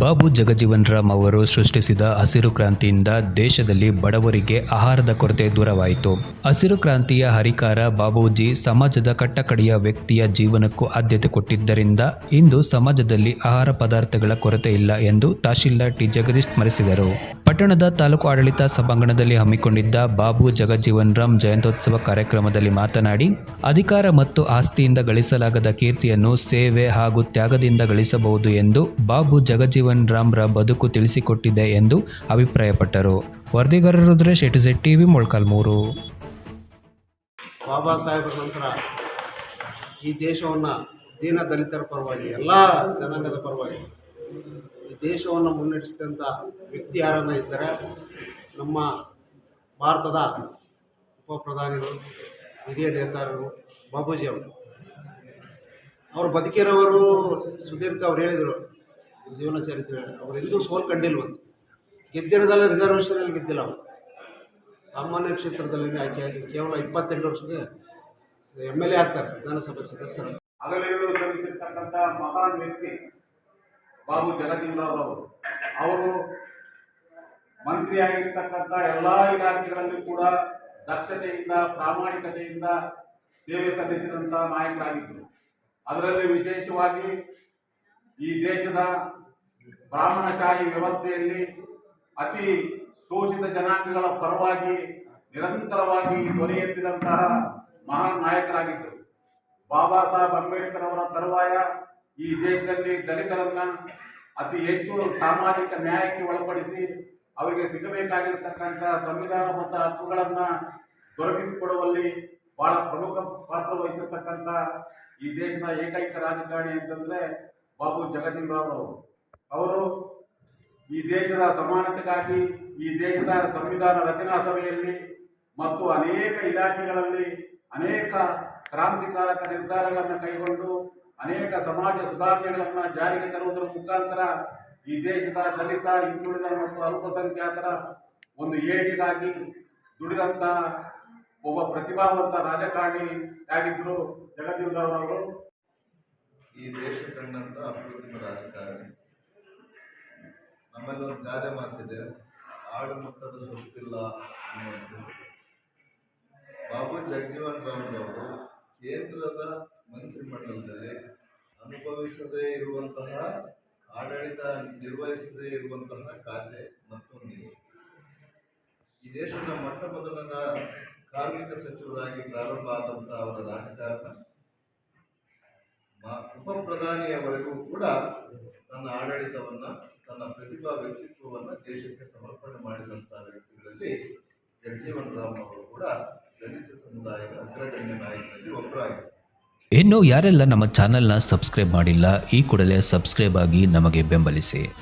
ಬಾಬು ಜಗಜೀವನ್ ರಾಮ್ ಅವರು ಸೃಷ್ಟಿಸಿದ ಹಸಿರು ಕ್ರಾಂತಿಯಿಂದ ದೇಶದಲ್ಲಿ ಬಡವರಿಗೆ ಆಹಾರದ ಕೊರತೆ ದೂರವಾಯಿತು. ಹಸಿರು ಕ್ರಾಂತಿಯ ಹರಿಕಾರ ಬಾಬೂಜಿ ಸಮಾಜದ ಕಟ್ಟಕಡೆಯ ವ್ಯಕ್ತಿಯ ಜೀವನಕ್ಕೂ ಆದ್ಯತೆ ಕೊಟ್ಟಿದ್ದರಿಂದ ಇಂದು ಸಮಾಜದಲ್ಲಿ ಆಹಾರ ಪದಾರ್ಥಗಳ ಕೊರತೆ ಇಲ್ಲ ಎಂದು ತಹಶೀಲ್ದಾರ್ ಟಿ. ಜಗದೀಶ್ ಸ್ಮರಿಸಿದರು. ಪಟ್ಟಣದ ತಾಲೂಕು ಆಡಳಿತ ಸಭಾಂಗಣದಲ್ಲಿ ಹಮ್ಮಿಕೊಂಡಿದ್ದ ಬಾಬು ಜಗಜೀವನ್ ರಾಮ್ ಜಯಂತ್ಯೋತ್ಸವ ಕಾರ್ಯಕ್ರಮದಲ್ಲಿ ಮಾತನಾಡಿ, ಅಧಿಕಾರ ಮತ್ತು ಆಸ್ತಿಯಿಂದ ಗಳಿಸಲಾಗದ ಕೀರ್ತಿಯನ್ನು ಸೇವೆ ಹಾಗೂ ತ್ಯಾಗದಿಂದ ಗಳಿಸಬಹುದು ಎಂದು ಬಾಬು ಜಗಜೀವನ್ ರಾಮ್ರ ಬದುಕು ತಿಳಿಸಿಕೊಟ್ಟಿದೆ ಎಂದು ಅಭಿಪ್ರಾಯಪಟ್ಟರು. ವರದಿಗಾರರು ರುದ್ರೇಶ್ ಎಟುಜೆಡ್ ಟಿವಿ ಮೊಳ್ಕಾಲ್ಮೂರು ಬಾಬಾ ಸಾಹೇಬರ ನಂತರ ಈ ದೇಶವನ್ನು ದೀನ ದಲಿತರ ಪರವಾಗಿ, ಎಲ್ಲ ಜನಾಂಗದ ಪರವಾಗಿ, ಈ ದೇಶವನ್ನು ಮುನ್ನಡೆಸಿದಂಥ ವ್ಯಕ್ತಿ ಯಾರನ್ನ ಇದ್ದರೆ ನಮ್ಮ ಭಾರತದ ಉಪ ಪ್ರಧಾನಿಗಳು ಹಿರಿಯ ನೇತಾರರು ಬಾಬೂಜಿ ಅವರು. ಅವರು ಬದುಕಿರೋವರು ಸುದೀರ್ಘ ಅವ್ರು ಹೇಳಿದರು. ಜೀವನ ಚರಿತ್ರೆ ಅವರು ಸೋಲ್ ಕಂಡಿಲ್ವಂತೆ ಗೆದ್ದಿರೋದಲ್ಲ ರಿಸರ್ವೇಷನಲ್ಲಿ ಗೆದ್ದಿಲ್ಲ ಅವರು. ಸಾಮಾನ್ಯ ಕ್ಷೇತ್ರದಲ್ಲಿ ಆಯ್ಕೆಯಾಗಿ ಕೇವಲ ಇಪ್ಪತ್ತೆಂಟು ವರ್ಷಕ್ಕೆ ಎಂ ಎಲ್ ಎ ಆಗ್ತಾರೆ, ವಿಧಾನಸಭೆ ಸದಸ್ಯರು. ಮಹಾನ್ ವ್ಯಕ್ತಿ ಬಾಬು ಜಗಜೀವನರಾವ್ ಅವರು. ಅವರು ಮಂತ್ರಿಯಾಗಿರ್ತಕ್ಕಂಥ ಎಲ್ಲ ಇಲಾಖೆಗಳಲ್ಲಿ ಕೂಡ ದಕ್ಷತೆಯಿಂದ, ಪ್ರಾಮಾಣಿಕತೆಯಿಂದ ಸೇವೆ ಸಲ್ಲಿಸಿದಂಥ ನಾಯಕರಾಗಿದ್ದರು. ಅದರಲ್ಲಿ ವಿಶೇಷವಾಗಿ ಈ ದೇಶದ ಬ್ರಾಹ್ಮಣಶಾಹಿ ವ್ಯವಸ್ಥೆಯಲ್ಲಿ ಅತಿ ಶೋಷಿತ ಜನಾಂಗಗಳ ಪರವಾಗಿ ನಿರಂತರವಾಗಿ ಧ್ವನಿ ಎತ್ತಿದಂತಹ ಮಹಾನ್ ನಾಯಕರಾಗಿದ್ದರು. ಬಾಬಾ ಸಾಹೇಬ್ ಅಂಬೇಡ್ಕರ್ ಅವರ ತರುವಾಯ ಈ ದೇಶದಲ್ಲಿ ದಲಿತರನ್ನ ಅತಿ ಹೆಚ್ಚು ಸಾಮಾಜಿಕ ನ್ಯಾಯಕ್ಕೆ ಒಳಪಡಿಸಿ ಅವರಿಗೆ ಸಿಗಬೇಕಾಗಿರ್ತಕ್ಕಂಥ ಮತ್ತು ಹಕ್ಕುಗಳನ್ನ ದೊರಕಿಸಿಕೊಡುವಲ್ಲಿ ಬಹಳ ಪ್ರಮುಖ ಪಾತ್ರ ವಹಿಸಿರ್ತಕ್ಕಂಥ ಈ ದೇಶದ ಏಕೈಕ ರಾಜಕಾರಣಿ ಅಂತಂದ್ರೆ ಬಾಬು ಜಗಜೀವರಾವ್ ಅವರು. ಈ ದೇಶದ ಸಮಾನತೆಗಾಗಿ, ಈ ದೇಶದ ಸಂವಿಧಾನ ರಚನಾ ಸಭೆಯಲ್ಲಿ ಮತ್ತು ಅನೇಕ ಇಲಾಖೆಗಳಲ್ಲಿ ಅನೇಕ ಕ್ರಾಂತಿಕಾರಕ ನಿರ್ಧಾರಗಳನ್ನು ಕೈಗೊಂಡು ಅನೇಕ ಸಮಾಜ ಸುಧಾರಣೆಗಳನ್ನು ಜಾರಿಗೆ ತರುವುದರ ಮುಖಾಂತರ ಈ ದೇಶದ ದಲಿತ, ಹಿಂದುಳಿದ ಮತ್ತು ಅಲ್ಪಸಂಖ್ಯಾತರ ಒಂದು ಏಳಿಗೆಗಾಗಿ ದುಡಿದಂಥ ಒಬ್ಬ ಪ್ರತಿಭಾವಂತ ರಾಜಕಾರಣಿ ಆಗಿದ್ದರು ಜಗಜೀವನರಾವ್ ಅವರು? ಈ ದೇಶ ಕಂಡಂತ ಅಭಿವೃದ್ಧಿ ರಾಜಕಾರಣಿ. ನಮ್ಮಲ್ಲಿ ಒಂದು ಗಾದೆ ಮಾತಿದೆ, ಆಡು ಮುಟ್ಟದ ಸೊಪ್ಪಿಲ್ಲ ಅನ್ನುವಂಥದ್ದು ಬಾಬು ಜಗಜೀವನ್ ರಾಮ್ರವರು ಕೇಂದ್ರದ ಮಂತ್ರಿಮಂಡಲದಲ್ಲಿ ಅನುಭವಿಸದೇ ಇರುವಂತಹ, ಆಡಳಿತ ನಿರ್ವಹಿಸದೇ ಇರುವಂತಹ ಖಾತೆ ಮತ್ತೊಂದಿದೆ. ಈ ದೇಶದ ಮೊಟ್ಟ ಮೊದಲನ ಕಾರ್ಮಿಕ ಸಚಿವರಾಗಿ ಪ್ರಾರಂಭ ಆದಂತಹ ಅವರ ರಾಜಕಾರಣ ಉಪ ಪ್ರಧಾನಿಯವರೆಗೂ ಕೂಡ ತನ್ನ ಆಡಳಿತವನ್ನ ತನ್ನ ಪ್ರತಿಭಾ ವ್ಯಕ್ತಿತ್ವವನ್ನು ದೇಶಕ್ಕೆ ಸಮರ್ಪಣೆ ಮಾಡಿದಂತಹ ವ್ಯಕ್ತಿಗಳಲ್ಲಿ ಜಗಜೀವನ್ ರಾಮ್ ಅವರು ಕೂಡ ದಲಿತ ಸಮುದಾಯದ ಅಗ್ರಗಣ್ಯ ನಾಯಕರಲ್ಲಿ ಒಬ್ಬರಾಗಿದ್ದಾರೆ. ಇನ್ನು ಯಾರೆಲ್ಲ ನಮ್ಮ ಚಾನೆಲ್ನ ಸಬ್ಸ್ಕ್ರೈಬ್ ಮಾಡಿಲ್ಲ, ಈ ಕೂಡಲೇ ಸಬ್ಸ್ಕ್ರೈಬ್ ಆಗಿ ನಮಗೆ ಬೆಂಬಲಿಸಿ.